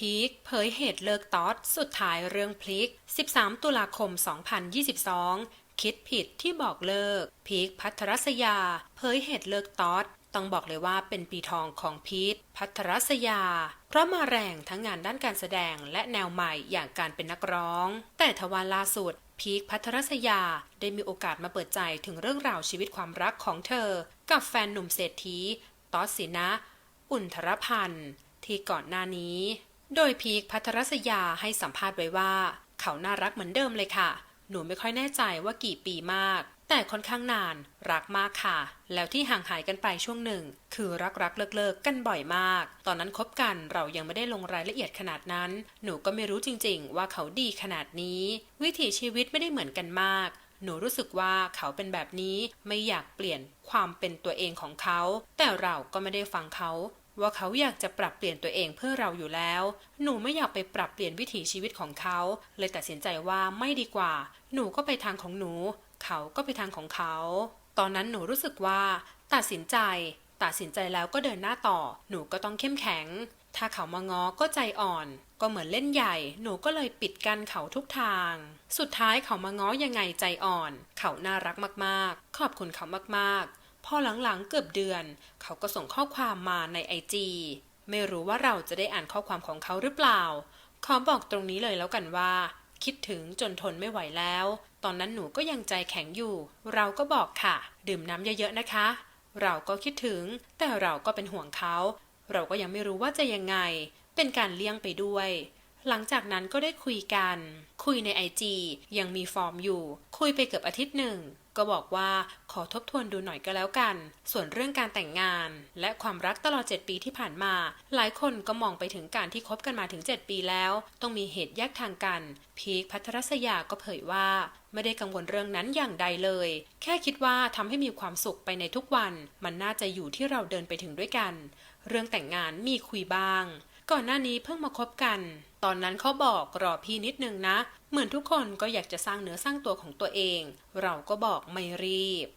พีคเผยเหตุเลิกตอดสุดท้ายเรื่องพลิก 13 ตุลาคม 2022 คิดผิดที่บอกเลิก พีคพัทรศยา เผยเหตุเลิกตอดต้องบอกเลยว่าเป็นปีทองของพีทพัทรศยา เพราะมาแรงทั้งงานด้านการแสดงและแนวใหม่อย่างการเป็นนักร้อง แต่ทว่าล่าสุด พีคพัทรศยาได้มีโอกาสมาเปิดใจถึงเรื่องราวชีวิตความรักของเธอ กับแฟนหนุ่มเศรษฐีตอสสินะ อุนทรพันธ์ที่ก่อนหน้านี้ โดยพีคพัทรศยาให้สัมภาษณ์ไว้ว่า เขาน่ารักเหมือนเดิมเลยค่ะ หนูไม่ค่อยแน่ใจว่ากี่ปีมาก แต่ค่อนข้างนาน รักมากค่ะ แล้วที่ห่างหายกันไปช่วงหนึ่ง คือรักรักเลิกเลิกกันบ่อยมาก ตอนนั้นคบกันเรายังไม่ได้ลงรายละเอียดขนาดนั้น หนูก็ไม่รู้จริงๆ ว่าเขาดีขนาดนี้ วิถีชีวิตไม่ได้เหมือนกันมากหนูรู้สึกว่าเขาเป็นแบบนี้ไม่อยากเปลี่ยนความเป็นตัวเองของเขา แต่เราก็ไม่ได้ฟังเขา ว่าเขาอยากจะปรับเปลี่ยนตัวเองเพื่อเราอยู่แล้ว หนูไม่อยากไปปรับเปลี่ยนวิถีชีวิตของเขา เลยตัดสินใจว่าไม่ดีกว่า หนูก็ไปทางของหนู เขาก็ไปทางของเขา ตอนนั้นหนูรู้สึกว่า ตัดสินใจ ตัดสินใจแล้วก็เดินหน้าต่อ หนูก็ต้องเข้มแข็ง ถ้าเขามาง้อก็ใจอ่อน ก็เหมือนเล่นใหญ่ หนูก็เลยปิดกั้นเขาทุกทาง สุดท้ายเขามาง้อยังไงใจอ่อน เขาน่ารักมากๆ ขอบคุณเขามากๆ พอหลังๆเกือบเดือน เขาก็ส่งข้อความมาในไอจีไม่รู้ว่าเราจะได้อ่านข้อความของเขาหรือเปล่า ขอบอกตรงนี้เลยแล้วกันว่า คิดถึงจนทนไม่ไหวแล้ว ตอนนั้นหนูก็ยังใจแข็งอยู่ เราก็บอกค่ะ ดื่มน้ำเยอะๆนะคะ เราก็คิดถึง แต่เราก็เป็นห่วงเขา เราก็ยังไม่รู้ว่าจะยังไง เป็นการเลี่ยงไปด้วย หลังจากนั้นก็ได้คุยกัน คุยในไอจียังมีฟอร์มอยู่ คุยไปเกือบอาทิตย์หนึ่ง ก็บอกว่าขอทบทวนดูหน่อยก็แล้วกัน ส่วนเรื่องการแต่งงาน และความรักตลอด 7 ปีที่ผ่านมา หลายคนก็มองไปถึงการที่คบกันมาถึง 7 ปีแล้ว ต้องมีเหตุแยกทางกัน พีคพัทรศยาก็เผยว่า ไม่ได้กังวลเรื่องนั้นอย่างใดเลย แค่คิดว่าทำให้มีความสุขไปในทุกวัน มันน่าจะอยู่ที่เราเดินไปถึงด้วยกัน เรื่องแต่งงานมีคุยบ้าง ก่อนหน้านี้เพิ่งมาคบกัน ตอนนั้นเขาบอกรอพี่นิดนึงนะ เหมือนทุกคนก็อยากจะสร้างเนื้อสร้างตัวของตัวเอง เราก็บอกไม่รีบ